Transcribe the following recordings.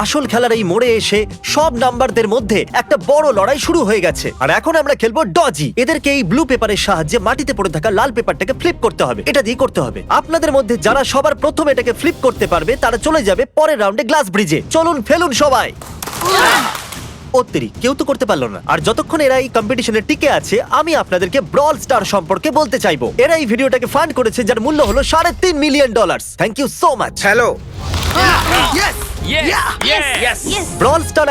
আসল খেলার এই মোড়ে এসে সব নাম্বারদের মধ্যে একটা বড় লড়াই শুরু হয়ে গেছে। আর এখন আমরা খেলব ডজি এদেরকে এই ব্লু পেপারের সাহায্যে মাটিতে পড়ে থাকা লাল পেপারটাকে ফ্লিপ করতে হবে। এটা দিয়ে করতে হবে। আপনাদের মধ্যে যারা সবার প্রথম এটাকে ফ্লিপ করতে পারবে তারা চলে যাবে পরের রাউন্ডে গ্লাস ব্রিজে চলুন ফেলুন সবাই। অত্যারি কেউ তো করতে পারল না। আর যতক্ষণ এরা এই কম্পিটিশনে টিকে আছে আমি আপনাদেরকে ব্রল স্টার সম্পর্কে বলতে চাইব। এরা এই ভিডিওটাকে ফান্ড করেছে যার মূল্য হলো সাড়ে তিন million dollar thank you so much hello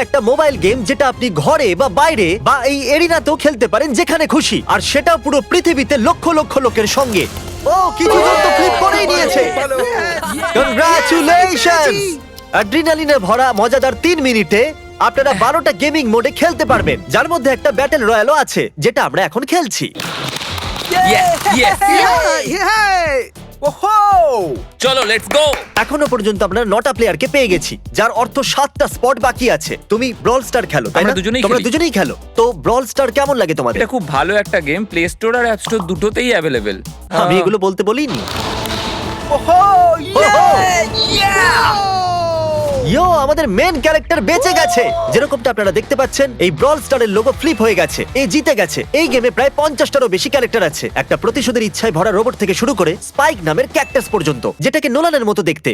একটা মোবাইল গেম যেটা আপনি ঘরে বা বাইরে বা এই এরিনাতেও খেলতে পারেন যেখানে খুশি। আর সেটা পুরো পৃথিবীতে লক্ষ লক্ষ লোকের সঙ্গে। ও কিছু জন তো ফ্লিপ করেই নিয়েছে। কংগ্রাচুলেশনস অ্যাড্রিনালিনে ভরা মজাদার তিন মিনিটে আপনারা বারোটা গেমিং মোডে খেলতে পারবেন। যার মধ্যে একটা ব্যাটেল রয়্যালও আছে যেটা আমরা এখন খেলছি। ওহো! চলো লেটস গো এখনও পর্যন্ত আমরা নটা প্লেয়ারকে পেয়ে গেছি যার অর্থ সাতটা স্পট বাকি আছে। তুমি ব্রল স্টার খেলো তাই আমরা না? দুজনেই তোমরা খেলি। দুজনেই খেলো। তো ব্রল স্টার কেমন লাগে তোমাদের? এটা খুব ভালো একটা গেম প্লে স্টোর আর অ্যাপ স্টোর দুটোতেই অ্যাভেলেবেল আমি এগুলো বলতে বলিনি। ওহো! ইয়ো আমাদের মেন ক্যারেক্টার বেঁচে গেছে। যেরকমটা আপনারা দেখতে পাচ্ছেন এই ব্রল স্টারের লোগো ফ্লিপ হয়ে গেছে। এই জিতে গেছে। এই গেমে প্রায় পঞ্চাশটারও বেশি ক্যারেক্টার আছে। একটা প্রতিশোধের ইচ্ছায় ভরা রোবট থেকে শুরু করে স্পাইক নামের ক্যাকটাস পর্যন্ত যেটাকে নোলানের মতো দেখতে।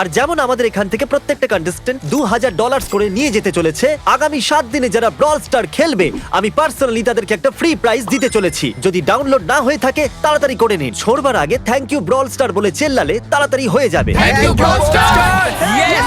আর যেমন আমাদের এখান থেকে প্রত্যেকটা কন্টেস্টেন্ট দু হাজার ডলার করে নিয়ে যেতে চলেছে আগামী সাত দিনে যারা ব্রল স্টার খেলবে আমি পার্সোনালি তাদেরকে একটা ফ্রি প্রাইজ দিতে চলেছি। যদি ডাউনলোড না হয়ে থাকে তাড়াতাড়ি করে নিন। ছোড়বার আগে থ্যাংক ইউ ব্রল স্টার বলে চেল্লালে তাড়াতাড়ি হয়ে যাবে। Thank you brawl star yes